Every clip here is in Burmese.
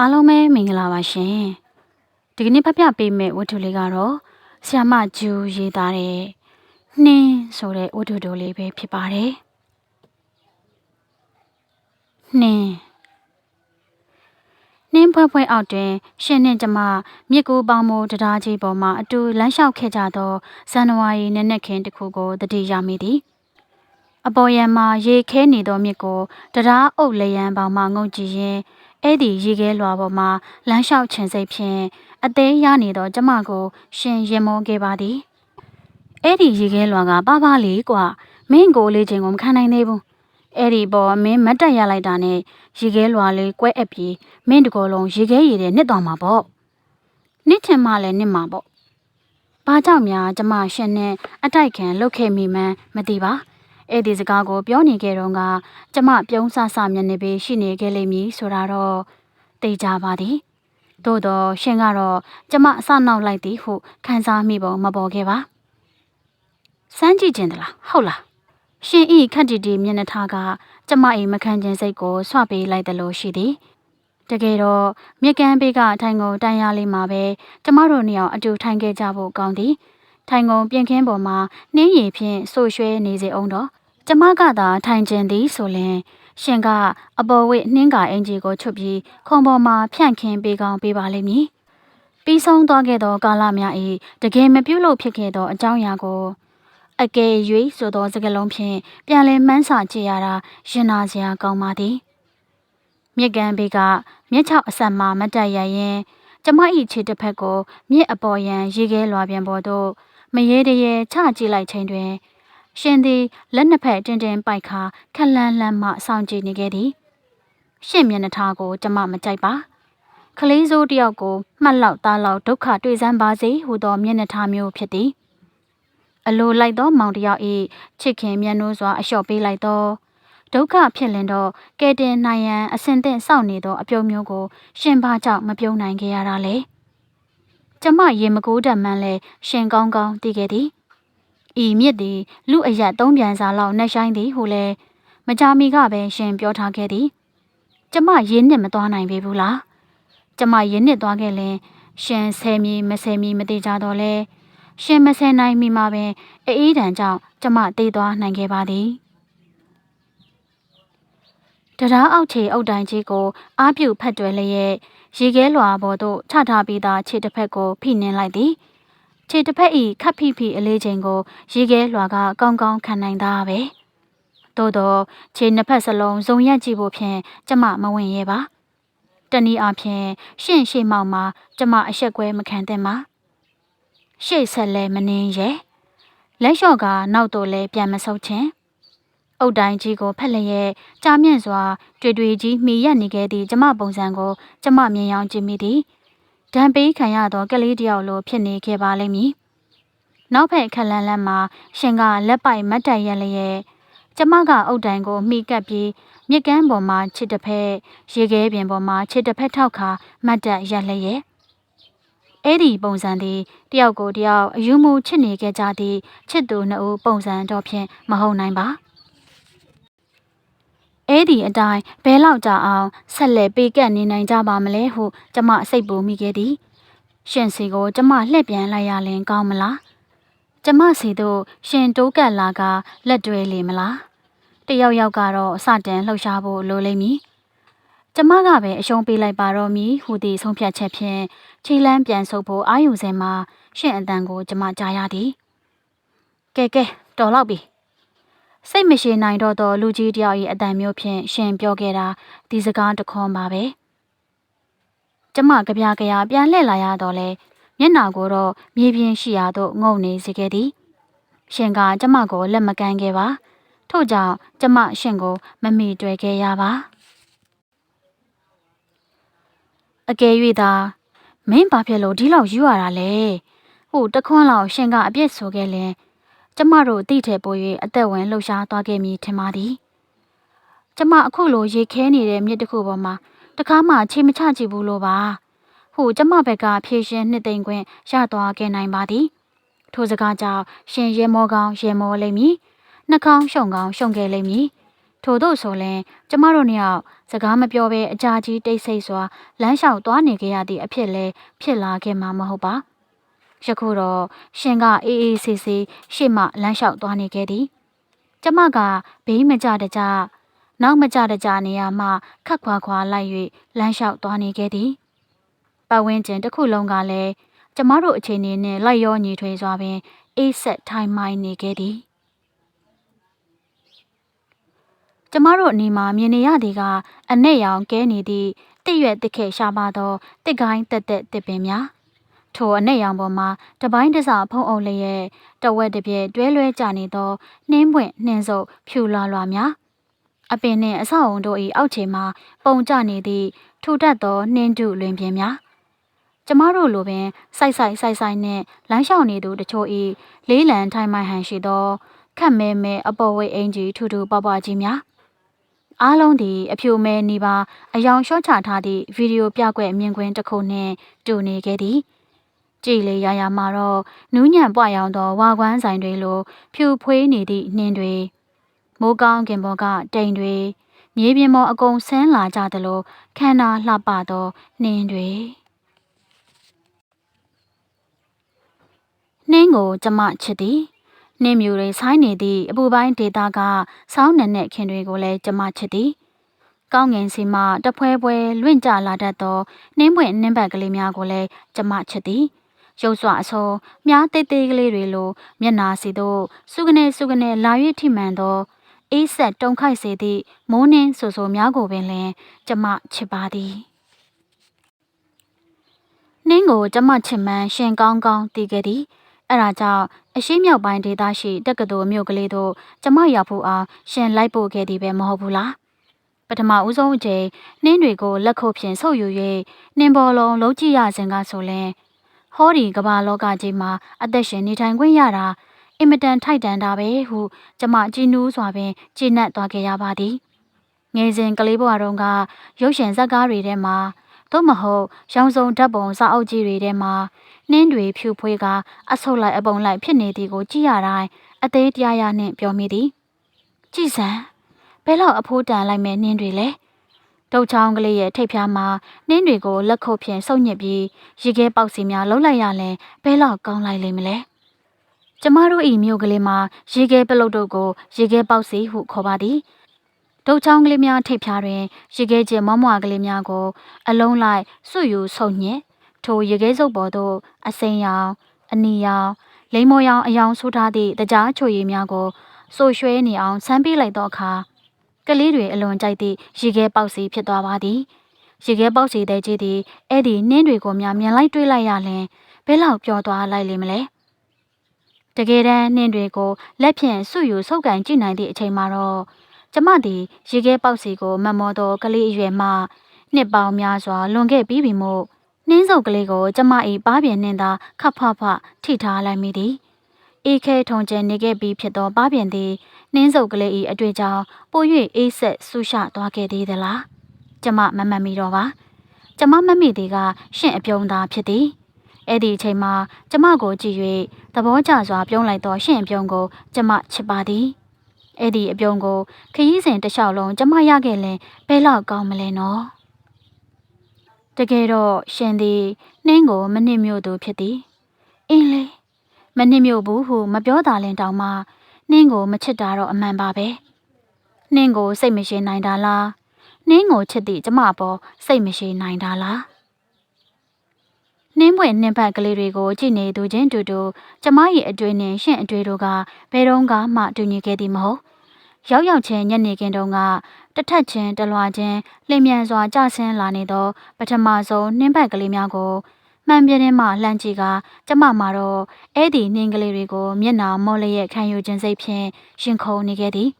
အားလုံးပဲမင်္ဂလာပါရှင်ဒီကနေ့ဖတ်ပြပေးမယ့်ဝတ္ထုလေးကတော့ဆ iam မဂျူရေးသားတဲ့နှင်းဆိုတဲ့ဝတ္ထုတိုလေးပဲဖြစ်ပါတယ်နှင်းနှင်းဖွဲဖွဲအောက်တွင် ရှင်နှင့်ကျမမြစ်ကူပေါင်းမိုးတရားကြီးပေါ်မှအတူလမ်းလျှောက်ခဲ့ကြသောဇန်နဝါရီနက်နက်ခင်းတစ်ခုကိုတတိယမိသည်အပေါ်ယံမှာရေခဲနေသောမြစ်ကိုတရားအုပ်လျံပေါင်မှငုံကြည့်ရင်း အဲ့ဒီရေခဲလွှာပေါ်မှာလမ်းလျှောက်ခြင်းစိတ်ဖြင့်အသေးရနေသောကျမကို ရှင်ရင်မောခဲ့ပါသည်အဲ့ဒီရေခဲလွှာကပါပါလေးกว่าမင်းကိုလေးချင်းကိုမခံနိုင်သေးဘူးအဲ့ဒီပေါ်မင်းမတ်တက်ရလိုက်တာနဲ့ရေခဲလွှာလေးကွဲအပ်ပြီးမင်းတကောလုံးရေခဲရည်တဲ့နှစ်သွားမှာပေါ့နှစ်ချင်မှလည်းနှစ်မှာပေါ့ဘာကြောင့်များကျမရှင်နဲ့အတိုက်ခံလုတ်ခဲ့မိမှန်းမသိပါ အဲ့ဒီစကားကိုပြောနေခဲ့တော့ကကျမပြုံးဆဆမျက်နှာပေးရှိနေခဲ့လိမ့်မည်ဆိုတာတော့သိကြပါသည်သို့တော့ရှင်ကတော့ကျမအဆနောက်လိုက်သည်ဟုခံစားမိပုံမပေါ်ခဲ့ပါစမ်းကြည့်ခြင်းတလားဟုတ်လားရှင်ဤခက်တီတီမျက်နှာထားကကျမ၏မခံခြင်းစိတ်ကိုဆွပေးလိုက်တယ်လို့ရှိသည်တကယ်တော့မြက်ကန်းဘေးကထိုင်ကုန်တန်ရလေးမှာပဲကျမတို့နှစ်ယောက်အတူထိုင်ခဲ့ကြဖို့ကောင်းသည်ထိုင်ကုန်ပြင်ခင်းပေါ်မှာနှင်းရည်ဖြင့်ဆူရွှဲနေစေအောင်တော့ ကျမကသာထိုင်ကျင်သည်ဆိုလျှင်ရှင်ကအပေါ်ဝိနှင်းကအင်ဂျီကိုချွတ်ပြီးခုံပေါ်မှာဖြန့်ခင်းပေးကောင်းပေးပါလိမ့်မည်ပြီးဆုံးသွားခဲ့သောကာလများ၏တကယ်မပြုတ်လို့ဖြစ်ခဲ့သောအကြောင်းအရာကိုအကယ်၍ဆိုသောစကားလုံးဖြင့်ပြန်လည်မှန်းဆကြည့်ရတာရင်နာစရာကောင်းပါသည်မြစ်ကန်ဘေးကမြစ်ချောက်အဆက်မှမတက်ရရင်ကျမ၏ခြေတစ်ဖက်ကိုမြစ်အပေါ်ရန်ရေခဲလွှာပြန်ပေါ်သို့မရေတရေချကြည့်လိုက်ချိန်တွင် ရှင်သည်လက်နှစ်ဖက်တင်းတင်းပိုက်ခါခက်လန်းလန်းမှစောင့်ကြည့်နေခဲ့သည်ရှင့်မျက်နှာထားကိုကျမမကြိုက်ပါကလေးစိုးတယောက်ကိုမှတ်လောက်သားလောက်ဒုက္ခတွေ့စမ်းပါစေဟူသောမျက်နှာထားမျိုးဖြစ်သည်အလိုလိုက်သောမောင်တယောက်၏ချစ်ခင်မျက်နှိုးစွာအလျှော့ပေးလိုက်သောဒုက္ခဖြစ်လင်တော့ကဲတင်နိုင်ရန်အစင်သင့်စောင့်နေသောအပြုံးမျိုးကို ရှင်ဘာကြောင့်မပြုံးနိုင်ခဲ့ရတာလဲကျမရေမကိုးတတ်မှန်းလဲရှင်ကောင်းကောင်းသိခဲ့သည် ဤမြစ်သည်လူအရက်သုံးပြန်စာလောက်နှက်ဆိုင်သည်ဟုလဲမကြမီကပဲရှင်ပြောထားခဲ့သည်ကျမရင်းနှစ်မသွားနိုင်ပေဘူးလားကျမရင်းနှစ်သွားခဲ့ရင်ရှင်ဆယ်မီမဆယ်မီမတိကြတော့လဲရှင်မဆယ်နိုင်မိမှာပင်အေးတန်ကြောင့်ကျမတေးသွားနိုင်ခဲ့ပါသည်တရားအောက်ခြေအုတ်တိုင်ကြီးကိုအားပြုဖက်တွယ်လျက်ရေခဲလွှာပေါ်သို့ချထားပြီးသားခြေတစ်ဖက်ကိုဖိနှင်းလိုက်သည် ခြေတစ်ဖက်ဤခပ်ဖိဖိအလေးချိန်ကိုရေခဲလွှာကကောင်းကောင်းခံနိုင်သားပဲသို့တော့ခြေနှစ်ဖက်စလုံးဇုံရက်ကြည့်ဖို့ဖြင့်ကျမမဝင်ရဲပါတနည်းအားဖြင့်ရှင့်ရှေ့မောက်မှာကျမအဆက်ကွဲမခံသင့်ပါရှေ့ဆက်လဲမနှင်းရဲလက်လျှော့ကနောက်တော့လဲပြန်မဆုပ်ချင်းအုတ်တိုင်းကြီးကိုဖက်လျက်ကြားမြင့်စွာ တွေ့တွေ့ကြီးမှီရက်နေခဲ့သည့်ကျမပုံစံကိုကျမမြင်ရောက်ကြည့်မိသည် ဒံပေးခံရသောကလေးတယောက်လိုဖြစ်နေခဲ့ပါလိမ့်မည်နောက်ဖက်ခက်လန်းလန်းမှာရှင်ကလက်ပိုက်မတ်တက်ရက်လျက်ကျမကအုတ်တိုင်ကိုမှီကပ်ပြီးမြစ်ကမ်းပေါ်မှာခြေတစ်ဖက်ရေခဲပြင်ပေါ်မှာခြေတစ်ဖက်ထောက်ခါမတ်တက်ရက်လျက်အဲ့ဒီပုံစံသည်တယောက်ကိုတယောက်အယူမူချစ်နေခဲ့ကြသည့်ချစ်သူနှစ်ဦးပုံစံတော့ဖြင့်မဟုတ်နိုင်ပါ အဲ့ဒီအတိုင်းဘဲလောက်ကြအောင်ဆက်လက်ပေးကပ်နေနိုင်ကြပါမလဲဟုကျမစိတ်ပူမိခဲ့သည်ရှင်စီကိုကျမလှည့်ပြန်လိုက်ရလင်ကောင်းမလားကျမစီတို့ရှင်တိုးကပ်လာကလက်တွဲလေမလားတယောက်ယောက်ကတော့အစတန်လှုပ်ရှားဖို့လိုလိမ့်မည်ကျမကပဲအရှုံးပေးလိုက်ပါတော့မည်ဟူသည့်ဆုံးဖြတ်ချက်ဖြင့်ခြေလန်းပြန်ဆုပ်ဖို့အာယုစင်မှာရှင့်အတန်ကိုကျမကြားရသည်ကဲကဲတော်တော့ပြီ စိတ်မရှိနိုင်တော့သောလူကြီးတယောက်၏အတန်မျိုးဖြင့်ရှင်ပြောခဲ့တာဒီစကားတခွန်းပါပဲကျမကြပြကြရပြန်လှည့်လာရတော့လဲမျက်နှာကိုတော့မြေပြင်ရှိရာသို့ငုံနေစေခဲ့သည်ရှင်ကကျမကိုလက်မကမ်းခဲ့ပါထို့ကြောင့်ကျမရှင်ကိုမမီတွေ့ခဲ့ရပါအကယ်၍သာမင်းဘာဖြစ်လို့ဒီလောက်ယူရတာလဲဟိုတခွန်းလောက်ရှင်ကအပြစ်ဆိုခဲ့လင် ကျမတို့တိထဲပို့၍အသက်ဝင်လှုပ်ရှားသွားခဲ့မည်ထင်ပါသည်ကျမအခုလိုရေခဲနေတဲ့မြစ်တစ်ခုပေါ်မှာတခါမှခြေမချကြည့်ဘူးလို့ပါဟိုကျမဘက်ကဖြည့်ရှင်နှစ်သိမ့်ခွင့်ရသွားခဲ့နိုင်ပါသည်ထိုစကားကြောင့်ရှင်ရဲမောကောင်းရဲမောလိမ့်မည်နှာခေါင်းရှုံကောင်းရှုံခဲ့လိမ့်မည်ထို့သောဆိုရင်ကျမတို့နှစ်ယောက်စကားမပြောဘဲအကြာကြီးတိတ်ဆိတ်စွာလမ်းလျှောက်သွားနေကြရသည့်အဖြစ်လဲဖြစ်လာခဲ့မှာမဟုတ်ပါ ယခုတော့ရှင်ကအေးအေးဆေးဆေးရှေ့မှလမ်းလျှောက်သွားနေခဲ့သည်ကျမကဘေးမကြတကြနောက်မကြတကြနေရာမှခက်ခွာခွာလိုက်၍လမ်းလျှောက်သွားနေခဲ့သည်ပတ်ဝန်းကျင်တစ်ခုလုံးကလည်းကျမတို့အချိန်နေနဲ့လိုက်ရောညီထွေစွာပင်အေးဆက်ထိုင်မိုင်းနေခဲ့သည်ကျမတို့အနီးမှာမြင်နေရသည်ကအနက်ရောင်ကဲနေသည့်တစ်ရွက်တစ်ခဲရှာပါသောတစ်ကိုင်းတက်တက်တစ်ပင်များ ထိုအနက်ရောင်ပေါ်မှာတပိုင်းတစဖုံးအုပ်လျက်တဝက်တစ်ပြဲတွဲလွဲကြနေသောနှင်းပွင့်နှင်းစုပ်ဖြူလွာလွာများအပင်နှင့်အဆောက်အုံတို့၏အောက်ခြေမှာပုံကျနေသည့်ထူထပ်သောနှင်းတုလွင်ပြင်များကျမတို့လိုပင်စိုက်စိုက်စိုက်စိုက်နှင့်လမ်းလျှောက်နေသူတချို့၏လေးလံထိုင်မှန်ဟန်ရှိသောခက်မဲမဲအပေါ်ဝိတ်အင်ကြီးထူထူပွားပွားကြီးများအားလုံးသည်အဖြူမဲနီပါအယောင်လျှော့ချထားသည့်ဗီဒီယိုပြကွက်မြင်ကွင်းတစ်ခုနှင့်တူနေခဲ့သည် ကြည်လေရရမှာတော့နူးညံ့ပွားရောင်သောဝါကွမ်းဆိုင်တွေလို ဖြူဖွေးနေသည့်နှင်းတွေမိုးကောင်းကင်ပေါ်ကတိမ်တွေမြေပြင်ပေါ်အကုန်ဆင်းလာကြသလိုခန္ဓာလှပသောနှင်းတွေနှင်းကိုကျမချစ်သည်နှင်းမြူတွေဆိုင်းနေသည့်အပူပိုင်းဒေတာကစောင်းနက်နဲ့ခင်တွေကိုလည်းကျမချစ်သည်ကောင်းငင်စီမှတဖွဲဖွဲလွင့်ကြလာတတ်သောနှင်းပွင့်နှင်းပတ်ကလေးများကိုလည်းကျမချစ်သည် ရုပ်စွာအစုံမြားသေးသေးကလေးတွေလိုမျက်နာစီတို့စုကနေစုကနေလာ၍ထိမှန်သောအေးဆက်တုံခိုက်စေသည့်မိုးနှင်းဆူဆူများကိုပင်လင်ကျမချစ်ပါသည်နှင်းကိုကျမချစ်မှန်းရှင်ကောင်းကောင်းတည်ခဲ့သည်အဲ့ဒါကြောင့်အရှိမြောက်ပိုင်းဒေသရှိတက္ကသိုလ်မြို့ကလေးတို့ကျမရောက်ဖို့အားရှင်လိုက်ပို့ခဲ့သည်ပဲမဟုတ်ဘူးလားပထမဦးဆုံးအချိန်နှင်းတွေကိုလက်ခုပ်ဖြင့်ဆုပ်ယူ၍နှင်းပေါ်လုံးလုံးကြည့်ရစဉ်ကဆိုရင် ဟောဒီကမ္ဘာလောကကြီးမှာအသက်ရှင်နေထိုင်ခွင့်ရတာအင်မတန်ထိုက်တန်တာပဲဟုကျမကြည်နူးစွာပင်ကြည်နပ်သွားခဲ့ရပါသည်ငယ်စဉ်ကလေးဘဝတုန်းကရုပ်ရှင်ဇာတ်ကားတွေထဲမှာသို့မဟုတ်ရောင်စုံဓာတ်ပုံစာအုပ်ကြီးတွေထဲမှာနှင်းတွေဖြူဖွေးကအဆုတ်လိုက်အပုံလိုက်ဖြစ်နေသည်ကိုကြည့်ရတိုင်းအသေးတရားရနှင့်ပြောမိသည်ကြည်စံဘယ်လောက်အဖိုးတန်လိုက်မဲ့နှင်းတွေလဲ တုတ်ချောင်းကလေးရဲ့ထိပ်ဖျားမှာနှင်းတွေကိုလက်ခုပ်ဖြင့်ဆုပ်ညစ်ပြီးရေခဲပေါက်စီများလှုပ်လိုက်ရလဲဘယ်လောက်ကောင်းလိုက်လိမ့်မလဲကျမတို့ဤမြို့ကလေးမှာရေခဲပလုတ်တို့ကိုရေခဲပေါက်စီဟုခေါ်ပါသည်ဒုတ်ချောင်းကလေးများထိပ်ဖျားတွင်ရေခဲကျမမွားကလေးများကို အလုံးလိုက်စွယူဆုံညစ်ထိုရေခဲစုပ်ပေါ်သို့အစိမ်းရောင်အနီရောင်လိမ္မော်ရောင်အယောင်ဆိုးထားသည့်တကြားချိုရည်များကိုဆိုရွှဲနေအောင်ဆန်းပေးလိုက်သောအခါ ကလေးတွေအလွန်ကြိုက်သည့်ရေခဲပေါက်စီဖြစ်သွားပါသည်ရေခဲပေါက်စီတဲ့ကြီးသည်အဲ့ဒီနှင်းတွေကိုများမြင်လိုက်တွေးလိုက်ရလင်ဘယ်လောက်ပျော်သွားလိုက်လိမ့်မလဲတကယ်တမ်းနှင်းတွေကိုလက်ဖြင့်ဆုယူဆုပ်ကန်ကြည့်နိုင်သည့်အချိန်မှာတော့ကျမသည်ရေခဲပေါက်စီကိုမမောသောကလေးအရွယ်မှနှစ်ပေါင်းများစွာလွန်ခဲ့ပြီးပြီမို့နှင်းစုပ်ကလေးကိုကျမ၏ပါးပြင်နှင်းသာခပ်ဖဖထိထားလိုက်မိသည် အေးခဲထုံကျဲနေခဲ့ပြီးဖြစ်သောပါးပြင်သည်နှင်းစုပ်ကလေး၏အတွေ့အကြောင်းပို၍အေးဆက်ဆူရှသွားခဲ့သေးသလားကျမမမှတ်မိတော့ပါကျမမမိသည်ကရှင့်အပြုံးသာဖြစ်သည်အဲ့ဒီအချိန်မှာကျမကိုကြည့်၍သဘောကျစွာပြုံးလိုက်သောရှင့်အပြုံးကိုကျမချစ်ပါသည်အဲ့ဒီအပြုံးကိုခရီးစဉ်တစ်လျှောက်လုံးကျမရခဲ့ရင်ဘယ်လောက်ကောင်းမလဲနော်တကယ်တော့ရှင်သည်နှင်းကိုမနစ်မြို့သူဖြစ်သည်အင်းလေ မနစ်မြို့ဘူးဟုမပြောတာလင်တောင်မှနှင်းကိုမချစ်တာတော့အမှန်ပါပဲနှင်းကိုစိတ်မရှိနိုင်တာလားနှင်းကိုချစ်သည့်ကျမပေါ်စိတ်မရှိနိုင်တာလားနှင်းပွင့်နှင်းဖက်ကလေးတွေကိုကြည့်နေသူချင်းတူတူကျမရဲ့အတွေ့နဲ့ရှင့်အတွေ့တို့ကဘယ်တော့မှတူညီခဲ့သည်မဟုတ်ရောက်ရောက်ချင်းညနေခင်းတုန်းကတထက်ချင်းတလွာချင်းလျင်မြန်စွာကျဆင်းလာနေသောပထမဆုံးနှင်းဖက်ကလေးများကို မှန်ပြင်းမှလှမ်းကြည့်ကကျမမှာတော့အဲ့ဒီနှင်းကလေးတွေကိုမျက်နှာမော့လျက်ခံယူခြင်းစိတ်ဖြင့်ရှင်ခုန်နေခဲ့သည်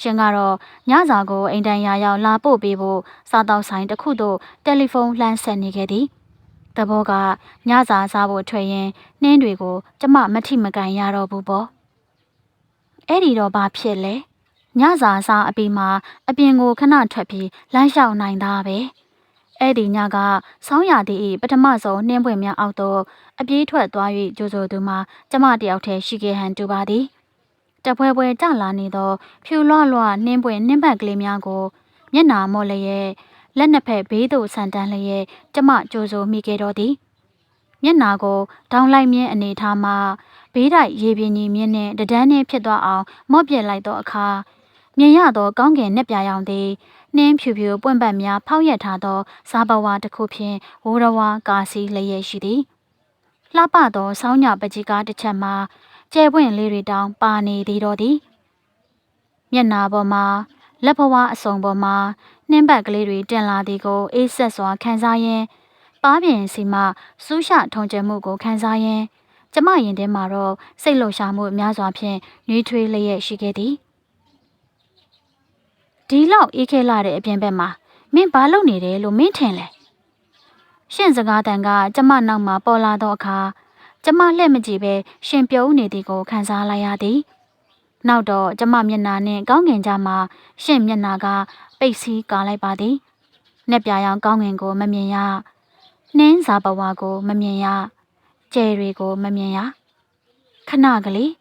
ရှင်ကတော့ညစာကိုအိမ်တိုင်ရာရောက်လာပို့ပေးဖို့စားတောက်ဆိုင်တစ်ခုသို့တယ်လီဖုန်းလှမ်းဆက်နေခဲ့သည်တဘောကညစာစားဖို့ထွက်ရင်နှင်းတွေကိုကျမမထိမကန်ရတော့ဘူးပေါ့အဲ့ဒီတော့ဘာဖြစ်လဲညစာစားအပြီးမှာအပြင်ကိုခဏထွက်ပြီးလမ်းလျှောက်နိုင်တာပဲ အဲ့ဒီညကဆောင်းရသည်၏ပထမဆုံးနှင်းပွင့်များအောက်သို့အပြေးထွက်သွား၍ကြိုးဆိုသူမှာကျမတယောက်တည်းရှိခဲ့ဟန်တူပါသည်တပွဲပွဲကြလာနေသောဖြူလွလွနှင်းပွင့်နှင်းပတ်ကလေးများကိုမျက်နာမော့လျက်လက်နှစ်ဖက်ဘေးသို့ဆန်တန်းလျက်ကျမကြိုးစိုးမိခဲ့တော့သည်မျက်နာကိုဒေါင်းလိုက်မြင်းအနေထားမှဘေးတိုက်ရေပြင်းကြီးမြင်းနှင့်တဒန်းနှင်းဖြစ်သွားအောင်မော့ပြက်လိုက်သောအခါမြင်ရသောကောင်းကင်နှက်ပြရောင်သည် နှင်းဖြူဖြူပွင့်ပတ်များဖောက်ရက်ထားသောစားဘဝတစ်ခုဖြင့်ဝိုးရဝါကာစီလျက်ရှိသည်လှပသောဆောင်းညပကြီးကားတစ်ချက်မှာကျဲပွင့်လေးတွေတောင်ပါနေသေးတော့သည်မျက်နာပေါ်မှာလက်ဘဝအစုံပေါ်မှာနှင်းပတ်ကလေးတွေတင်လာသည်ကိုအေးဆက်စွာခံစားရင်းပါးပြင်စီမှစူးရှထုံကျမှုကိုခံစားရင်းကျမရင်ထဲမှာတော့စိတ်လှုပ်ရှားမှုများစွာဖြင့်နှွေးထွေးလျက်ရှိခဲ့သည် ဒီလောက်အေးခဲလာတဲ့အပြင်ဘက်မှာမင်းဘာလုပ်နေတယ်လို့မင်းထင်လဲရှင့်စကားတန်ကကျမနောက်မှာပေါ်လာသောအခါကျမလှည့်မကြည့်ပဲရှင်ပြုံးနေသည်ကိုခံစားလိုက်ရသည်နောက်တော့ကျမမျက်နှာနဲ့ကောင်းငင်ကြမှာရှင့်မျက်နှာကပိတ်စည်းကာလိုက်ပါသည်။နှက်ပြရောင်ကောင်းငင်ကိုမမြင်ရ။နှင်းစာပဝါကိုမမြင်ရ။ကျဲတွေကိုမမြင်ရ။ခဏကလေး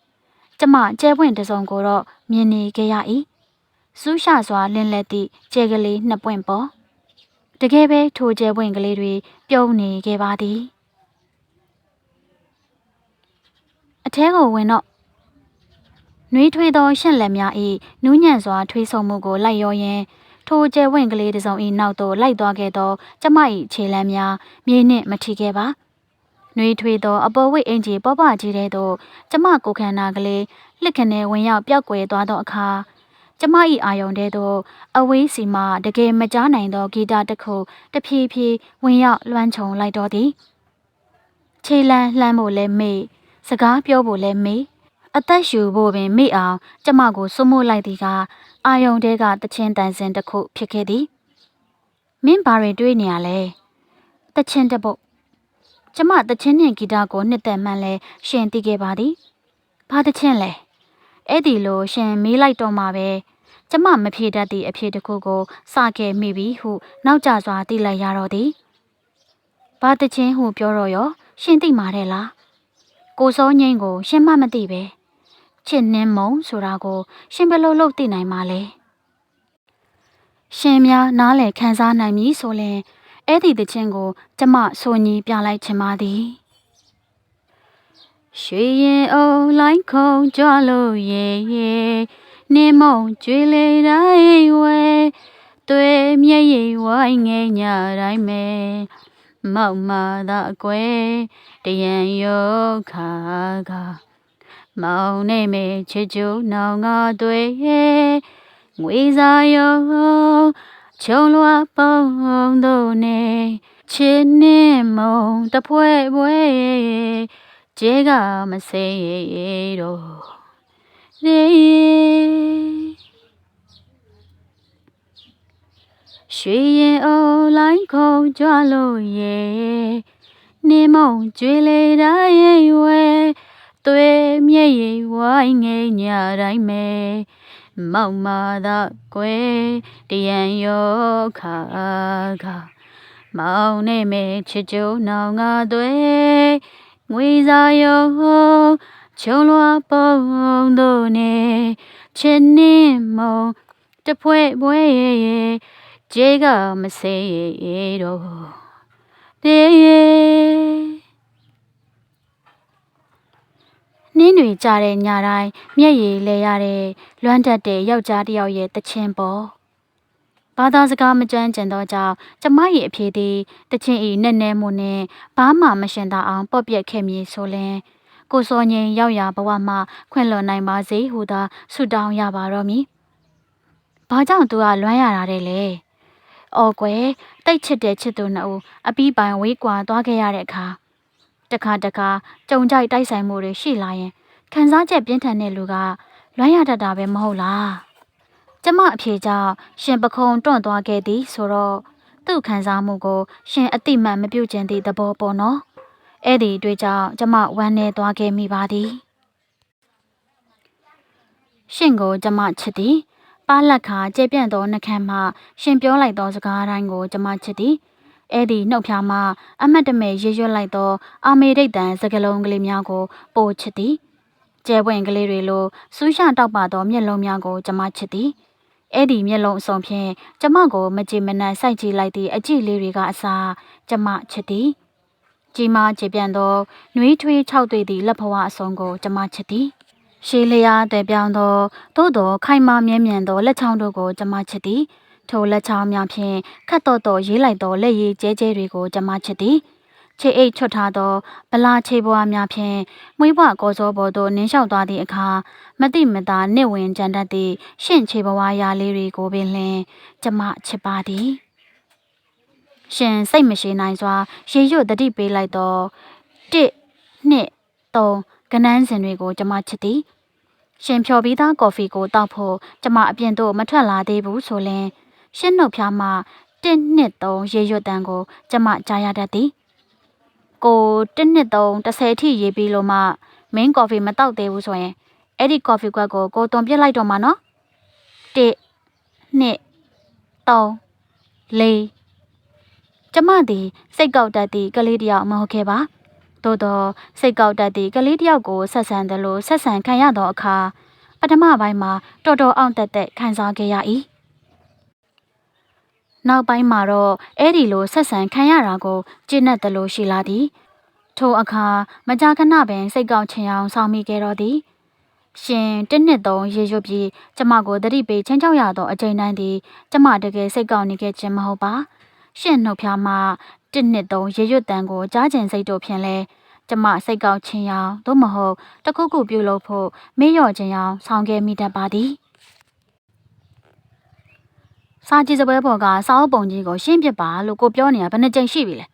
ကျမကျဲပွင့်တစုံကိုတော့မြင်နေခဲ့ရ၏။ စူးရှစွာလင်းလက်သည့်ကျဲကလေးနှစ်ပွင့်ပေါ်တကယ်ပဲထိုကျဲပွင့်ကလေးတွေပြုံးနေခဲ့ပါသည်။အထဲကိုဝင်တော့နှွေးထွေးသောရှင့်လက်များ၏နူးညံ့စွာထွေးဆုံမှုကိုလိုက်ရောရင်းထိုကျဲဝင့်ကလေးတစ်စုံ၏နောက်သို့လိုက်သွားခဲ့သောကျမ၏ခြေလမ်းများမြေနှင့်မထိခဲ့ပါနှွေးထွေးသောအပေါ်ဝိတ်အင်ကြီးပေါပကြီးတဲ့သို့ကျမကိုခန္ဓာကလေးလှစ်ခနဲဝင်ရောက်ပြောက်ကွယ်သွားသောအခါ ကျမ၏အာယုံတဲ့သို့အဝေးစီမှတကယ်မကြားနိုင်သောဂီတတစ်ခုတဖြည်းဖြည်းဝင်ရောက်လွှမ်းခြုံလိုက်တော့သည်ခြေလမ်းလှမ်းဖို့လည်းမေ့စကားပြောဖို့လည်းမေ့အသက်ရှူဖို့ပင်မိအောင် ကျမကိုစွမို့လိုက်သည်ကအာယုံတဲကတချင်းတန်စင်တစ်ခုဖြစ်ခဲ့သည်မင်းဘာတွေတွေးနေရလဲတချင်းတပုတ်ကျမတချင်းနှင့်ဂီတကိုနှစ်သက်မှန်းလဲရှင်သိခဲ့ပါသည်ဘာတချင်းလဲ အဲ့ဒီလိုရှင်မေးလိုက်တော့မှပဲကျမမဖြေတတ်သည့်အဖြေတစ်ခုကိုစခဲ့မိပြီဟုနောက်ကျစွာသိလိုက်ရတော့သည်ဘာတချင်းဟုပြောတော့ရောရှင်သိမှာတဲ့လားကိုစောငိမ့်ကို ရှင်မမသိပဲချစ်နှင်းမုံဆိုတာကို ရှင်ဘယ်လိုလုပ်သိနိုင်မှာလဲရှင်များနားလည်ခံစားနိုင်ပြီဆိုရင်အဲ့ဒီတခြင်းကို ကျမဆိုညီပြလိုက်ချင်ပါသည် ရွှေရင်အုံလိုက်ခုံကြွလို့ရေရေနေမုံကျွေလေတိုင်းဝဲတွေ့မျက်ရည်ဝိုင်းငယ်ညတိုင်းမဲမောက်မာသာအကွယ်တရံယောခါကမောင်နေမေချစ်ကျူနောင်ငါတွေငွေစားယောချုံလွားပုံတို့နေချစ်နေမုံတဖွဲဖွဲ ကျေကမစေတော့ရေရွှေရင်အိုလိုက်ခုံကြွလို့ရေနေမုံကျွေလေတိုင်းဝဲသွေးမျက်ရည်ဝိုင်းငိမ့်ညတိုင်းမဲမောက်မာသာကွယ်တရံယောခါကမောင်နေမဲချစ်ကြုံနောင်ငါသွေး ငွေစားယောချုံလွားပုံတို့နေချစ်နေမုံတဖွဲပွဲကျေကမစေတော့တေနှင်းတွေကြတဲ့ညတိုင်းမျက်ရည်လဲရတဲ့လွမ်းတတ်တဲ့ယောက်ျားတစ်ယောက်ရဲ့တခြင်းပေါ် ဘာသာစကားမကြမ်းကျင်သောကြောင့်ကျမရဲ့အဖေသည်တခြင်းဤနဲ့နဲမှုနဲ့ဘာမှမရှင်သာအောင်ပော့ပြက်ခဲ့မည်ဆိုလင်ကိုစောငိန်ရောက်ရာဘဝမှာခွင့်လွန်နိုင်ပါစေဟုသာဆုတောင်းရပါတော့မည်။ဘာကြောင့်သူကလွမ်းရတာတဲ့လေ။အော်ကွယ်တိတ်ချစ်တဲ့ချစ်သူနှစ်ဦးအပီးပိုင်ဝေးကွာသွားခဲ့ရတဲ့အခါတခါတခါကြုံကြိုက်တိုက်ဆိုင်မှုတွေရှိလာရင်ခံစားချက်ပြင်းထန်တဲ့လူကလွမ်းရတတ်တာပဲမဟုတ်လား ကျမအဖြေကြောင့်ရှင်ပခုံတွန့်သွားခဲ့သည်ဆိုတော့သူ့ခံစားမှုကို ရှင်အတိမတ်မပြုတ်ကျင်သည့်သဘောပေါ့နော်အဲ့ဒီအတွေ့ကြောင့်ကျမဝမ်းနေသွားခဲ့မိပါသည်ရှင်ကိုကျမချစ်သည်ပါလက်ခါကျေပြန့်သောနှခမ်းမှရှင်ပြောလိုက်သောစကားတိုင်းကိုကျမချစ်သည်အဲ့ဒီနှုတ်ဖြာမှအမတ်တမဲ့ရွရွတ်လိုက်သော အာမေရိတ်တန်စကလုံးကလေးများကိုပို့ချစ်သည်ကျဲပွင့်ကလေးတွေလိုစူးရှတောက်ပါသောမျက်လုံးများကိုကျမချစ်သည် အဲ့ဒီမျက်လုံးအစုံဖြင့်ကျမကိုမကြည်မနက်စိုက်ကြည့်လိုက်သည့်အကြည့်လေးတွေကအစားကျမချစ်သည်ကြီးမားခြေပြန့်သောနှွေးထွေးခြောက်သွေ့သည့်လက်ဘဝအစုံကိုကျမချစ်သည်ရှေးလျားတဲ့ပြောင်းသောသို့တော်ခိုင်မာမြဲမြံသောလက်ချောင်းတို့ကိုကျမချစ်သည်ထိုလက်ချောင်းများဖြင့်ခတ်တော့တော့ရေးလိုက်သောလက်ရည်ကျဲကျဲတွေကိုကျမချစ်သည် ခြေအိတ်ချွတ်ထားသောဗလာခြေပွားများဖြင့်မွေးဘွားကောစောပေါ်သို့နင်းလျှောက်သွားသည့်အခါမတိမတာနစ်ဝင်ကြံတတ်သည့်ရှင့်ခြေပွားရာလေးတွေကိုပင်လျှင်ကျမချစ်ပါသည်ရှင်စိတ်မရှိနိုင်စွာရေရွတ်တတိပေးလိုက်သော1 2 3ကနန်းစဉ်တွေကိုကျမချစ်သည်ရှင်ဖြော်ပြီးသားကော်ဖီကိုတောက်ဖို့ကျမအပြင်သို့မထွက်လာသေးဘူးဆိုရင်ရှင်းနှုတ်ဖျားမှ1 2 3ရေရွတ်တန်ကိုကျမကြားရတတ်သည် ကို1နှစ်3 30ထိရေးပြီးလို့မှမင်းကော်ဖီမတောက်သေးဘူးဆိုရင်အဲ့ဒီကော်ဖီကွက်ကိုကိုသွန်ပြစ်လိုက်တော့မှာနော်1 2 3 4ကျမသည်စိတ်ကောက်တတ်သည့်ကလေးတယောက်မဟုတ်ခဲ့ပါသို့သောစိတ်ကောက်တတ်သည့်ကလေးတယောက်ကိုဆက်ဆံတယ်လို့ဆက်ဆံခံရသောအခါပထမပိုင်းမှာတော်တော်အောင်တက်တက်ခံစားခဲ့ရ၏ နောက်ပိုင်းမှာတော့အဲ့ဒီလိုဆက်ဆံခံရတာကိုကျင့်တတ်တယ်လို့ရှိလာသည်ထိုအခါမကြာခဏပင်စိတ်ကောက်ချင်အောင်ဆောင်မိခဲ့တော်သည်ရှင်တစ်နှစ်သုံးရေရွတ်ပြီးကျမကိုတတိပေးချင်းချောက်ရသောအချိန်တိုင်းသည်ကျမတကယ်စိတ်ကောက်နေခဲ့ခြင်းမဟုတ်ပါရှင်နှုတ်ဖျားမှတစ်နှစ်သုံးရေရွတ်တန်ကိုကြားကျင်စိတ်တို့ဖြင့်လဲကျမစိတ်ကောက်ခြင်းရောင်သို့မဟုတ်တခုခုပြုလုပ်ဖို့မေ့လျော့ခြင်းရောင်ဆောင်ခဲ့မိတတ်ပါသည် စာကြည့်စပွဲပေါ်ကစာအုပ်ပုံကြီးကိုရှင်းပြပါလို့ကိုပြောနေတာဘယ်နှကြိမ်ရှိပြီလဲ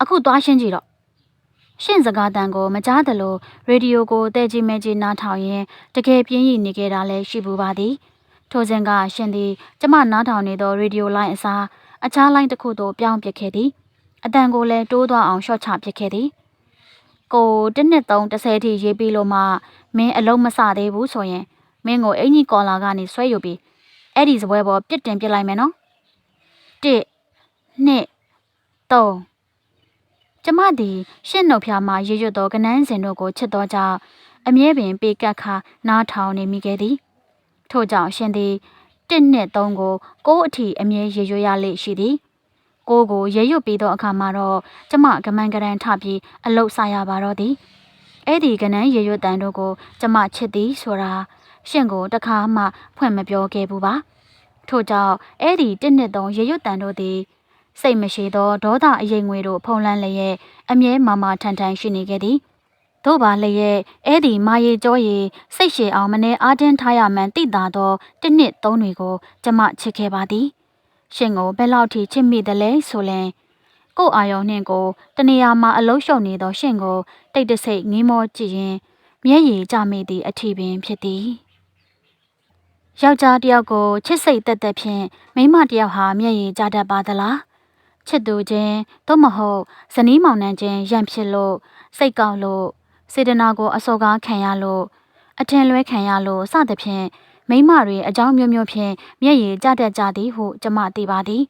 အခုသွားရှင်းကြည့်တော့ရှင့်စကားတန်ကိုမကြားသလိုရေဒီယိုကိုတဲကြီးမဲကြီးနားထောင်ရင်တကယ်ပြင်းရည်နေခဲ့တာလည်းရှိပူပါသည်ထိုစဉ်ကရှင်သည်ကျမနားထောင်နေသောရေဒီယိုလိုင်းအစားအခြားလိုင်းတစ်ခုသို့ပြောင်းပစ်ခဲ့သည်အတန်ကိုလည်းတိုးသွားအောင်ရှော့ချပစ်ခဲ့သည်ကိုတစ်နှစ်သုံး30ထိရေးပြီးလို့မှမင်းအလုံးမစသေးဘူးဆိုရင်မင်းကိုအင်ကြီးကော်လာကနေဆွဲယူပြီး အဲ့ဒီစပွဲပေါ်ပြစ်တင်ပစ်လိုက်မယ်နော်1 2 3ကျမသည်ရှင့်နှုတ်ဖျားမှရေရွတ်သောကနန်းစဉ်တို့ကိုချစ်သောကြောင့်အမြဲပင်ပေကက်ခါနားထောင်နေမိခဲ့သည်ထို့ကြောင့်ရှင်သည်တစ်နှစ်သုံးကိုကိုးအထီအမြဲရေရွတ်ရလေရှိသည်ကိုကိုရေရွတ်ပြီးသောအခါမှာတော့ကျမကမန်ကရန်ထပြီးအလုတ်ဆရပါတော့သည်အဲ့ဒီကနန်းရေရွတ်တန်တို့ကိုကျမချစ်သည်ဆိုတာ ရှင့်ကိုတခါမှဖွင့်မပြောခဲ့ဘူးပါထို့ကြောင့်အဲ့ဒီတစ်နှစ်သုံးရေရွတ်တန်တို့သည်စိတ်မရှိသောဒေါသအရေးငွေတို့ဖုံးလန်းလျက်အမြဲမာမာထန်ထန်ရှိနေခဲ့သည်သို့ပါလျက်အဲ့ဒီမာရီကြောရီစိတ်ရှည်အောင်မနေအားတင်းထားရမှန်သိတာသောတစ်နှစ်သုံးတွေကိုကျမချစ်ခဲ့ပါသည်ရှင်ကိုဘယ်လောက်ထိချစ်မိသလဲဆိုရင်ကို့အာယုံနှင့်ကိုတနေရာမှာအလုံးရှုံနေသောရှင်ကိုတိတ်တဆိတ်ငင်းမောကြည့်ရင်မျက်ရည်ကျမိသည့်အထီပင်ဖြစ်သည် ယောက်ျားတယောက်ကိုချစ်စိတ်တက်တက်ဖြင့်မိန်းမတယောက်ဟာမျက်ရည်ကျတတ်ပါသလားချစ်သူချင်းသို့မဟုတ်ဇနီးမောင်နှံချင်းရံဖြစ်လို့စိတ်ကောက်လို့စေတနာကိုအစောကားခံရလို့အထင်လွဲခံရလို့စသဖြင့်မိမတွေအကြောင်းမျိုးမျိုးဖြင့်မျက်ရည်ကျတတ်ကြသည်ဟုကျမသိပါသည်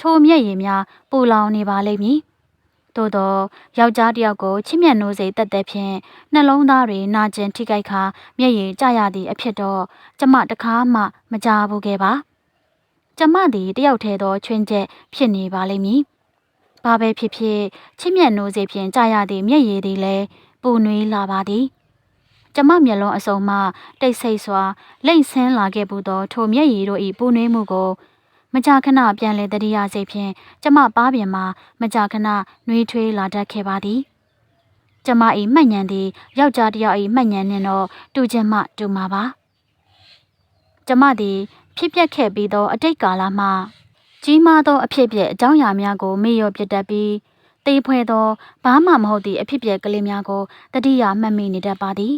ထိုမျက်ရည်များပူလောင်နေပါလိမ့်မည် သို့သောယောက်ျားတယောက်ကိုချစ်မြတ်နိုးစိတ်တက်တဲ့ဖြင့်နှလုံးသားတွေနာကျင်ထိခိုက်ခါမျက်ရည်ကျရသည့်အဖြစ်တော့ကျမတကားမှမကြားဘူးခဲ့ပါကျမသည်တယောက်ထဲသောချွင်းချက်ဖြစ်နေပါလိမ့်မည်။ဘာပဲဖြစ်ဖြစ်ချစ်မြတ်နိုးစေဖြင့်ကြာရသည့်မျက်ရည်သည်လည်းပူနွေးလာပါသည်။ကျမမျက်လုံးအစုံမှတိတ်ဆိတ်စွာလိမ့်ဆင်းလာခဲ့ဘူးသောထိုမျက်ရည်တို့၏ပူနွေးမှုကို မကြာခဏပြန်လဲတတိယစိတ်ဖြင့်ကျမပါးပြင်မှာမကြာခဏနှွေးထွေးလာတတ်ခဲ့ပါသည်။ကျမ၏မှတ်ဉဏ်သည်ယောက်ျားတစ်ယောက်၏မှတ်ဉဏ်နှင့်တော့တူခြင်းမှတူမှာပါ။ကျမသည်ဖြစ်ပျက်ခဲ့ပြီးသောအတိတ်ကာလမှကြီးမားသောအဖြစ်အပျက်အကြောင်းအရာများကိုမေ့လျော့ပြတတ်ပြီးတေးဖွဲသောဘာမှမဟုတ်သည့်အဖြစ်အပျက်ကလေးများကိုတတိယမှတ်မိနေတတ်ပါသည်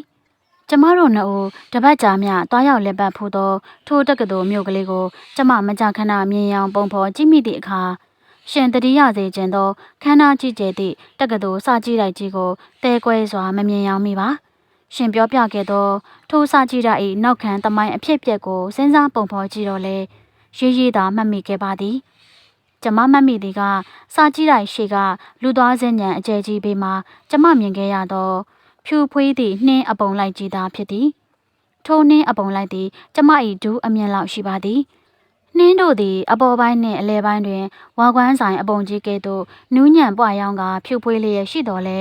ကျမတို့နှစ်ဦးတပတ်ကြာမြတွားရောက်လက်ပတ်ဖို့သောထိုတက္ကသိုလ်မြို့ကလေးကိုကျမမကြခဏမြင်ရောင်ပုံဖော်ကြည့်မိသည့်အခါရှင်တတိယစေခြင်းသောခန္ဓာကြည့်ကျဲသည့်တက္ကသိုလ်စာကြည့်လိုက်ကြီးကိုတဲကွဲစွာမမြင်ရောင်မိပါရှင်ပြောပြခဲ့သောထိုစာကြည့်ရ၏နောက်ခံတမိုင်းအဖြစ်အပျက်ကိုစဉ်းစားပုံဖော်ကြည့်တော့လေရေးရေးသာမှတ်မိခဲ့ပါသည်ကျမမှတ်မိသည်ကစာကြည့်လိုက်ရှေကလူသွားစင်းညံအကျဲကြီးဘေးမှာကျမမြင်ခဲ့ရသော ဖြူဖွေးသည့်နှင်းအပုံလိုက်ကြီးသားဖြစ်သည်ထိုနှင်းအပုံလိုက်သည်ကျမ၏ဒူးအမြင်လောက်ရှိပါသည်နှင်းတို့သည်အပေါ်ပိုင်းနှင့်အလယ်ပိုင်းတွင်ဝါကွမ်းဆိုင်အပုံကြီးကဲ့သို့နူးညံ့ပွားရောင်းကဖြူဖွေးလျက်ရှိတော်လဲ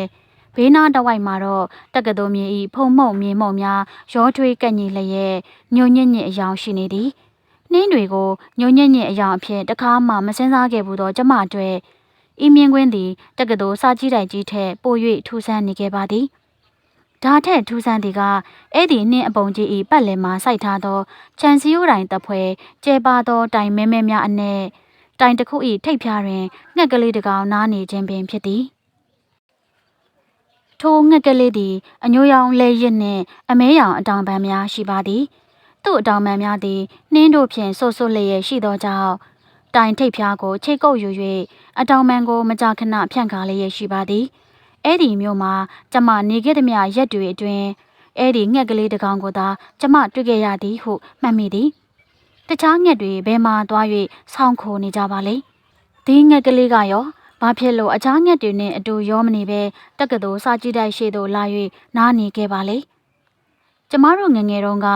ဘေးနားတစ်ဝိုက်မှာတော့တက္ကသိုလ်မြေဤဖုံမှုံမြေမှုံများရောထွေးကက်ညီလျက်ညုံညံ့ညံ့အယောင်ရှိနေသည်နှင်းတွေကိုညုံညံ့ညံ့အယောင်အဖြစ်တခါမှမစင်စားခဲ့ဘူးသောကျမအတွက်ဤမြင်ကွင်းသည်တက္ကသိုလ်စာကြည့်တိုက်ကြီးထက်ပို၍ထူးဆန်းနေခဲ့ပါသည် ဒါထက်ထူးဆန်းသည်ကအဲ့ဒီနှင်းအပုံကြီးဤပတ်လည်မှာစိုက်ထားသောခြံစည်းရိုးတိုင်တဖွဲကျဲပါသောတိုင်မဲမဲများအနက်တိုင်တစ်ခုဤထိပ်ဖြားတွင်ငှက်ကလေးတစ်ကောင်နားနေခြင်းပင်ဖြစ်သည်ထိုငှက်ကလေးသည်အညိုရောင်လဲရစ်နှင့်အမဲရောင်အတောင်ပံများရှိပါသည်သူ့အတောင်ပံများသည်နှင်းတို့ဖြင့်ဆိုးဆိုးလျက်ရှိသောကြောင့်တိုင်ထိပ်ဖြားကိုချိတ်ကုပ်ယူ၍အတောင်ပံကိုမကြာခဏဖြန့်ကားလျက်ရှိပါသည် အဲ့ဒီမျိုးမှာကျမနေခဲ့သည်မြရက်တွေအတွင်းအဲ့ဒီငှက်ကလေးတစ်ကောင်ကိုသာကျမတွေ့ခဲ့ရသည်ဟုမှတ်မိသည်တခြားငှက်တွေဘယ်မှာသွား၍ဆောင်းခိုနေကြပါလိမ့်ဒီငှက်ကလေးကရောဘာဖြစ်လို့အခြားငှက်တွေနဲ့အတူရောမနေပဲတက္ကသိုလ်စာကြည့်တိုက်ရှိသို့လာ၍နားနေခဲ့ပါလေကျမတို့ငငယ်တုန်းက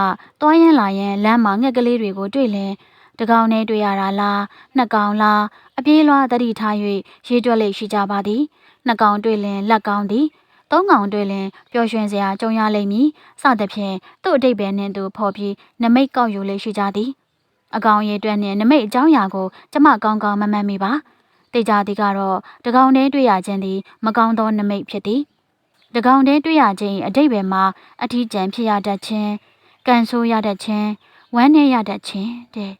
တွားရန်လာရန်လမ်းမှာငှက်ကလေးတွေကိုတွေ့လဲတကောင်နဲ့တွေ့ရတာလားနှစ်ကောင်လားအပြေးလွှားတတိထား၍ရေးတွက်လိမ့်ရှိကြပါသည် နှစ်ကောင်တွေ့လင်လက်ကောင်းသည်သုံးကောင်တွေ့လင်ပျော်ရွှင်စရာကြုံရလိမ့်မည်စသဖြင့်သူ့အတိတ်ပဲနှင့်သူဖော်ပြီးနမိတ်ကောက်ယူလေးရှိကြသည်အကောင်ရည်တွက်နှင့်နမိတ်အကြောင်းအရာကိုကျမကောင်းကောင်းမမှတ်မိပါတေကြသည်ကတော့တကောင်တည်းတွေ့ရခြင်းသည်မကောင်းသောနမိတ်ဖြစ်သည်တကောင်တည်းတွေ့ရခြင်းအတိတ်ပဲမှာအထီးကျန်ဖြစ်ရတတ်ခြင်းကန်ဆိုးရတတ်ခြင်းဝမ်းနည်းရတတ်ခြင်းတဲ့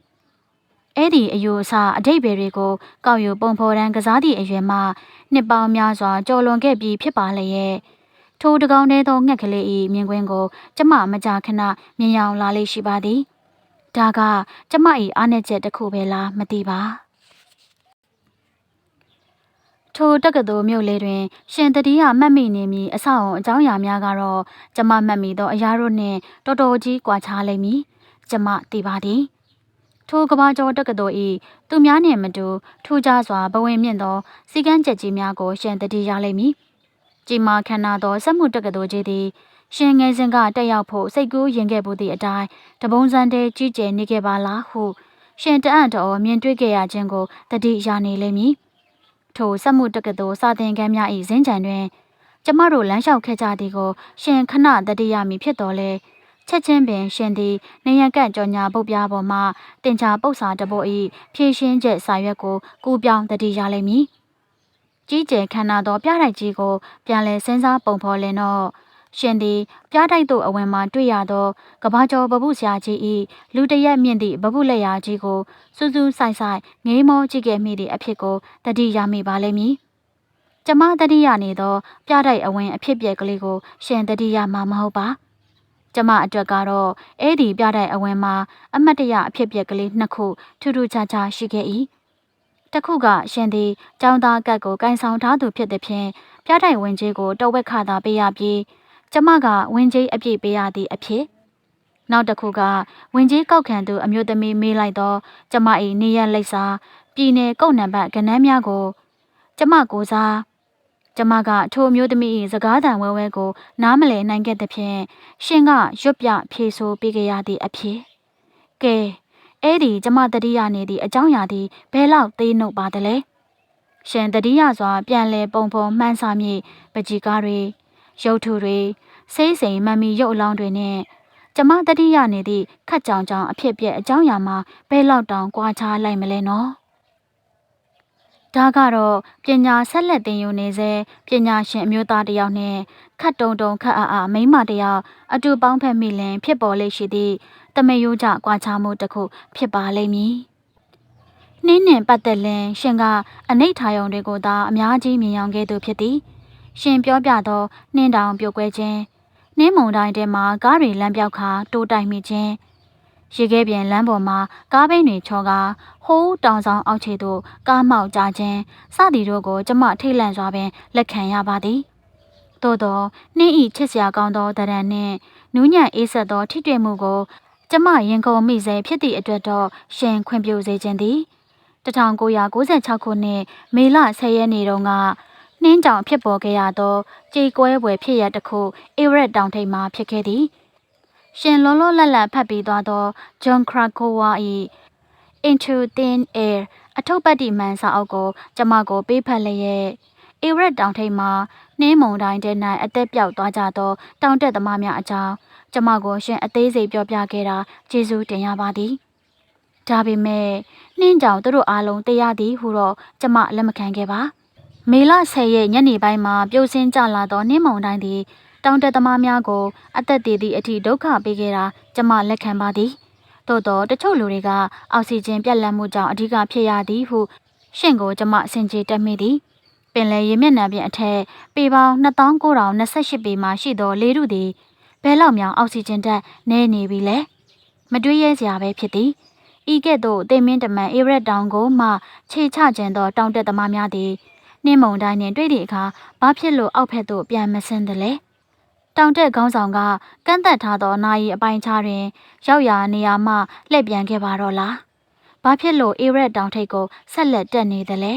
အဲ့ဒီအယူအဆအတိတ်ပဲတွေကိုကောက်ယူပုံဖော်တန်းကစားသည့်အရွယ်မှာနှစ်ပေါင်းများစွာကြော်လွန်ခဲ့ပြီးဖြစ်ပါလေရဲ့ထိုတကောင်တဲသောငှက်ကလေး၏မြင်ကွင်းကိုကျမမကြာခဏမြင်ရောင်လာလေးရှိပါသည်ဒါကကျမ၏အားနည်းချက်တစ်ခုပဲလားမသိပါထိုတက္ကသိုလ်မြို့လေးတွင် ရှင်တတိယမှတ်မိနေမည်အဆောက်အုံအကြောင်းအရာများကတော့ကျမမှတ်မိသောအရာတို့နှင့်တော်တော်ကြီးကွာခြားလိမ့်မည်ကျမသိပါသည် ထိုကဘာကျော်တက္ကသိုလ်၏သူများနှင့်မတူထူးခြားစွာဘဝင်မြင့်သောစီကန်းချက်ကြီးများကိုရှင်တတိရလိမ့်မည်။ကြီးမားခမ်းနားသောစက်မှုတက္ကသိုလ်ကြီးသည်ရှင်ငယ်စဉ်ကတက်ရောက်ဖို့စိတ်ကူးရင်ခဲ့မှုသည့်အတိုင်းတပုံစံတည်းကြီးကျယ်နေခဲ့ပါလားဟု ရှင်တအံ့တော်မြင်တွေ့ခဲ့ရခြင်းကိုတတိရနေလိမ့်မည်။ထိုစက်မှုတက္ကသိုလ်စာသင်ခန်းများ၏ဇင်းကြံတွင် ကျမတို့လမ်းလျှောက်ခဲ့ကြသည်ကို ရှင်ခဏတတိယမီဖြစ်တော်လဲ။ ချက်ချင်းပင်ရှင်သည်နေရကန့်ကြော်ညာပုတ်ပြားပေါ်မှတင်ချာပုတ်စာတပုတ်၏ဖြည့်ရှင်းချက်စာရွက်ကိုကူပြောင်းတတိရလိမ့်မည်ကြီးကျယ်ခမ်းနားသောပြတိုက်ကြီးကိုပြန်လည်စဉ်းစားပုံဖော်လင်တော့ရှင်သည်ပြတိုက်သို့အဝင်မှတွေ့ရသောကဘာကျော်ပပုဆရာကြီး၏လူတရက်မြင့်သည့်ပပုလက်ရာကြီးကိုစူးစူးဆိုင်ဆိုင်ငေးမောကြည့်ခဲ့မိသည့်အဖြစ်ကိုတတိရမိပါလိမ့်မည်ကျမတတိယနေသော ပြတိုက်အဝင်အဖြစ်ပြက်ကလေးကို ရှင်တတိယမှာမဟုတ်ပါ ကျမအတွက်ကတော့အဲ့ဒီပြတဲ့အဝင်မှာအမတ်တရအဖြစ်ပြက်ကလေးနှစ်ခုထူးထူးခြားခြားရှိခဲ့၏တစ်ခုကရှင်သည်ចောင်းသားကတ်ကိုကင်ဆောင်ထားသူဖြစ်သည်ဖြင့်ပြတိုက်ဝင်ကြီးကိုတော်ဝက်ခသာပေးရပြီးကျမကဝင်ကြီးအပြည့်ပေးရသည့်အဖြစ်နောက်တစ်ခုကဝင်ကြီးကောက်ခံသူအမျိုးသမီးမေးလိုက်တော့ကျမ၏နေရလိပ်စာပြည်နယ်ကုတ်နံပါတ်ကဏ္ဍများကို ကျမကိုစား ကျမကထိုအမျိုးသမီး၏စကားသံဝဲဝဲကိုနားမလည်နိုင်ခဲ့သဖြင့်ရှင်ကရွတ်ပြဖြေဆိုပေးကြရသည့်အဖြစ်ကဲအဲ့ဒီကျမတတိယနေသည့်အကြောင်းအရာသည်ဘယ်လောက်သေးနှုတ်ပါသလဲရှင်တတိယစွာပြန်လဲပုံဖော်မှန်းဆမည့်ပကြီကားတွေရုပ်ထုတွေစိမ့်စိမ်မမီရုပ်အလောင်းတွေနဲ့ကျမတတိယနေသည့်ခတ်ကြောင်ကြောင်အဖြစ်ပြက်အကြောင်းအရာမှာဘယ်လောက်တောင်ကြွားချလိုက်မလဲနော် ဒါကတော့ပညာဆက်လက်သင်ယူနေစေပညာရှင်အမျိုးသားတစ်ယောက်နဲ့ခတ်တုံတုံခတ်အားအားမိန်းမတစ်ယောက်အတူပေါင်းဖက်မိလင်ဖြစ်ပေါ်လေရှိသည့်တမယိုးကြကွာခြားမှုတစ်ခုဖြစ်ပါလိမ့်မည်။နှင်းနှင်ပတ်သက်လင်ရှင်ကအနိဋ္ဌာယုံတွေကိုသာအများကြီးမြင်ရောက်ခဲ့သူဖြစ်သည်။ရှင်ပြောပြသောနှင်းတောင်ပြိုကွဲခြင်းနှင်းမုန်တိုင်းထဲမှာကားတွေလမ်းပြောက်ခါတိုးတိုက်မိခြင်း ရေခဲပြင်လမ်းပေါ်မှာကားဘိန်းတွေချော်ကာဟိုးတောင်ဆောင်အောက်ခြေသို့ကားမောက်ကြခြင်းစသည်တို့ကိုကျမထိတ်လန့်စွာပင်လက်ခံရပါသည်သို့သောနှင်းဤချစ်စရာကောင်းသောတရံနှင့်နူးညံ့အေးဆက်သောထိတွေ့မှုကို ကျမရင်ကုန်မိစေဖြစ်သည့်အတွက်တော့ရှင်ခွင့်ပြုစေခြင်းသည်1996ခုနှစ်မေလ10ရက်နေ့တုန်းကနှနှင်းကြောင်ဖြစ်ပေါ်ခဲ့ရသောကြေကွဲပွဲဖြစ်ရတစ်ခုအေရက်တောင်ထိပ်မှဖြစ်ခဲ့သည် ရှင်လုံးလုံးလတ်လတ်ဖတ်ပြီးသွားသောဂျွန်ခရာကိုဝါ၏ Into Thin Air အထုပ်ပတ်တိမှန်စာအုပ်ကိုကျမကိုပေးဖက်လျက်အေရက်တောင်ထိပ်မှာနှင်းမုန်တိုင်းတဲ့၌အသက်ပြောက်သွားကြသောတောင်တက်သမားများအကြောင်းကျမကိုရှင်အသေးစိတ်ပြောပြခဲ့တာကျေးဇူးတင်ရပါသည်ဒါပေမဲ့နှင်းကြောင်သူတို့အားလုံးတရားသည်ဟုတော့ကျမလက်မခံခဲ့ပါမေလ10ရက်ညနေပိုင်းမှာပြိုစင်းကြလာသောနှင်းမုန်တိုင်းသည် တောင်တက်သမားများကို အသက်တည်သည့်အထိဒုက္ခပေးခဲ့တာကျမလက်ခံပါသည်သို့တော့တချို့လူတွေကအောက်ဆီဂျင်ပြတ်လတ်မှုကြောင့်အဓိကဖြစ်ရသည်ဟုရှင့်ကိုကျမစင်ကြေတက်မိသည်ပင်လယ်ရေမျက်နှာပြင်အထက်ပေပေါင်း2928ပေမှာရှိသောလေထုသည်ဘဲလောက်မြောင်အောက်ဆီဂျင်ဓာတ်နည်းနေပြီလေမတွေးရဲစရာပဲဖြစ်သည်ဤကဲ့သို့တိမ်မင်းတမန်အေရက်တောင်ကိုမှခြေချခြင်းသောတောင်တက်သမားများသည်နှင်းမုန်တိုင်းနှင့်တွေ့သည့်အခါဘာဖြစ်လို့အောက်ဖက်သို့ပြန်မဆင်းသလဲ တောင်တက်ခေါင်းဆောင်ကကန့်သက်ထားသောနာယီအပိုင်းခြားတွင် ရောက်ရာနေရာမှလှည့်ပြန်ခဲ့ပါတော့လားဘာဖြစ်လို့အေရက်တောင်ထိပ်ကိုဆက်လက်တက်နေသလဲ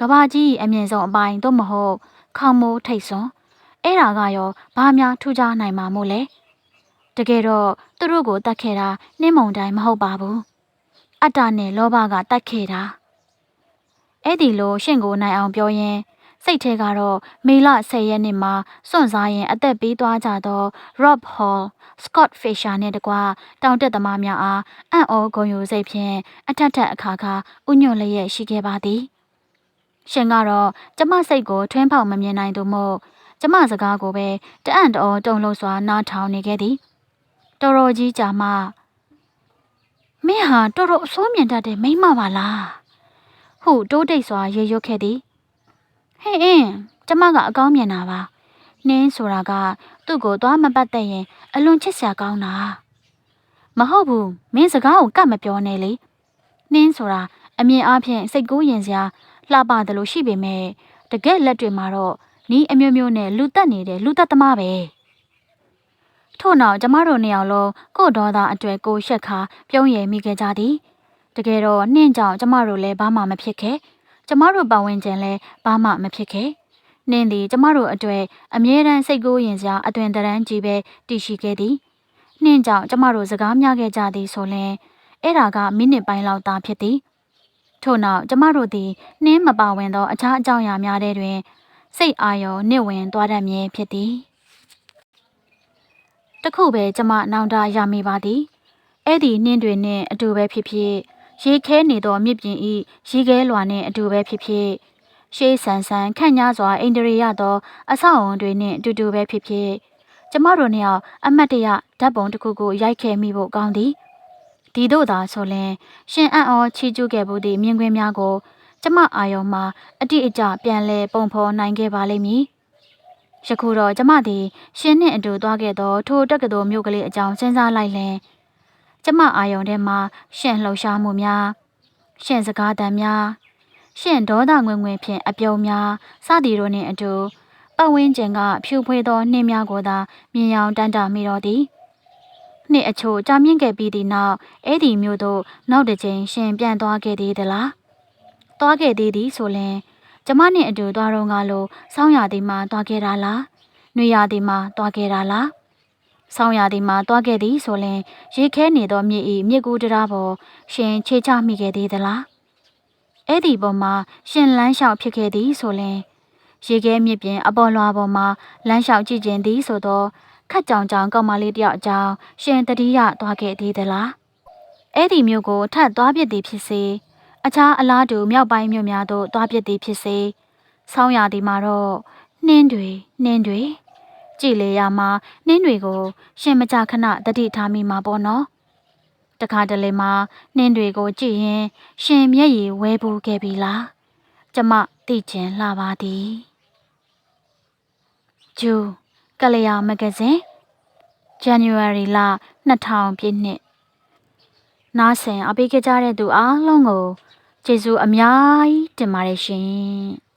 ကဘာကြီးအမြင့်ဆုံးအပိုင်းသို့မဟုတ်ခေါမိုးထိတ်စွန်အဲ့ဒါကရောဘာများထူးခြားနိုင်မှာမို့လဲတကယ်တော့သူတို့ကိုတတ်ခဲ့တာနှင်းမုန်တိုင်းမဟုတ်ပါဘူးအတ္တနဲ့လောဘကတတ်ခဲ့တာအဲ့ဒီလိုရှင့်ကိုနိုင်အောင်ပြောရင် စိတ်ထဲကတော့မေလ10ရက်နေ့မှာစွန့်စားရင်အသက်ပေးသွားကြသော Rob Hall, Scott Fisher နဲ့တကွတောင်တက်သမားများအားအံ့ဩဂုဏ်ယူစိတ်ဖြင့်အထက်ထက်အခါခါဥညွန့်လျက်ရှိခဲ့ပါသည်ရှင်ကတော့ကျမစိတ်ကိုထွင်းဖောက်မမြင်နိုင်သူမို့ကျမစကားကိုပဲတအံ့တော်တုံလို့စွာနားထောင်နေခဲ့သည်တော်တော်ကြီးကြာမှမင်းဟာတော်တော်အဆိုးမြင်တတ်တဲ့မိန်းမပါလားဟုတိုးတိတ်စွာရေရွတ်ခဲ့သည် ဟင်းအင်းကျမကအကောင်းမြင်တာပါနှင်းဆိုတာကသူ့ကိုသွားမပတ်သက်ရင်အလွန်ချစ်စရာကောင်းတာမဟုတ်ဘူးမင်းစကားကိုကတ်မပြောနဲ့လေနှင်းဆိုတာအမြင်အားဖြင့်စိတ်ကူးရင်စရာလှပတယ်လို့ရှိပေမဲ့တကယ်လက်တွေမှာတော့နီးအမျိုးမျိုးနဲ့လူတက်နေတဲ့လူတက်သမားပဲထို့နောက်ကျမတို့နှစ်ယောက်လုံးကို့ဒေါသအတွေ့ကိုရှက်ခါပြုံးရည်မိခဲ့ကြသည်တကယ်တော့နှင်းကြောင့်ကျမတို့လည်းဘာမှမဖြစ်ခဲ့ ကျမတို့ပတ်ဝန်းကျင်လည်းဘာမှမဖြစ်ခဲ့နှင်းသည်ကျမတို့အတွေ့အမြဲတမ်းစိတ်ကူးရင်စရာအသွင်တရန်းကြီးပဲတည်ရှိခဲ့သည်နှင်းကြောင့်ကျမတို့စကားများခဲ့ကြသည်ဆိုရင်အဲ့ဒါကမိနစ်ပိုင်းလောက်သာဖြစ်သည်ထို့နောက်ကျမတို့သည်နှင်းမပါဝင်သောအခြားအကြောင်းအရာများတဲ့တွင်စိတ်အာရုံနစ်ဝင်သွားတတ်မည်ဖြစ်သည်တခုပဲကျမနောင်တရမိပါသည်အဲ့ဒီနှင်းတွေနဲ့အတူပဲဖြစ်ဖြစ် ရေခဲနေသောမြစ်ပြင်ဤရေခဲလွာနှင့်အတူပဲဖြစ်ဖြစ်ရှေးဆန်ဆန်ခန့်ညားစွာအိန္ဒြေရသောအဆောက်အုံတွေနှင့်အတူတူပဲဖြစ်ဖြစ်ကျမတို့နှစ်ယောက်အမတ်တရဓာတ်ပုံတစ်ခုကိုရိုက်ခဲ့မိဖို့ကောင်းသည်ဒီတို့သာဆိုရင်ရှင်အံ့ဩချီးကျူးခဲ့မှုသည့်မြင်ကွင်းများကိုကျမအာယုံမှာအတိအကျပြန်လဲပုံဖော်နိုင်ခဲ့ပါလိမ့်မည်ယခုတော့ကျမသည်ရှင်နှင့်အတူသွားခဲ့သောထိုတက္ကသိုလ်မြို့ကလေးအကြောင်းစဉ်းစားလိုက်လင် ကျမအာယုံထဲမှာရှင်လှုပ်ရှားမှုများရှင်စကားသံများရှင်ဒေါသငွေငွေဖြင့်အပြုံများစသည်တို့နှင့်အတူပတ်ဝန်းကျင်ကဖြူဖွေးသောနှင်းများကိုသာမြင်ရောင်တန်းတာမိတော့သည်နှစ်အချို့ကြာမြင့်ခဲ့ပြီးသည့်နောက်အဲ့ဒီမျိုးတို့နောက်တစ်ချိန်ရှင်ပြန်သွားခဲ့သေးသလားသွားခဲ့သေးသည်ဆိုရင်ကျမနဲ့အတူသွားတော့ကလို့ဆောင်းရသည်မှာသွားခဲ့တာလားနှွေရသည်မှာသွားခဲ့တာလား ဆောင်းရသည်မှာသွားခဲ့သည်ဆိုရင်ရေခဲနေသောမြစ်ဤမြစ်ကူးတရားပေါ်ရှင်ခြေချမိခဲ့သေးသလားအဲ့ဒီပေါ်မှာရှင်လန်းလျှောက်ဖြစ်ခဲ့သည်ဆိုရင်ရေခဲမြစ်ပြင်အပေါ်လွာပေါ်မှာလမ်းလျှောက်ကြည့်ကျင်သည်ဆိုတော့ခက်ကြောင်ကြောင်ကောင်မလေးတယောက်အကြောင်းရှင်တတိယသွားခဲ့သေးသလားအဲ့ဒီမျိုးကိုထပ်သွားပြစ်သည်ဖြစ်စေအခြားအလားတူမြောက်ပိုင်းမြို့များသို့သွားပြစ်သည်ဖြစ်စေဆောင်းရာသီမှာတော့နှင်းတွေနှင်းတွေ ကြည်လေရမှာနှင်းတွေကို ရှင်မကြခဏတတိထားမိမှာပေါ့နော်တခါတလေမှာနှင်းတွေကိုကြည့်ရင် ရှင်မျက်ရည်ဝဲပူးခဲ့ပြီလားကျမသိချင်လှပါသည်ဂျူကလျာမဂဇင်း January လ2000ပြည့်နှစ်နားဆင်အပေးကြတဲ့သူအားလုံးကိုကျေးဇူးအများကြီးတင်ပါတယ်ရှင်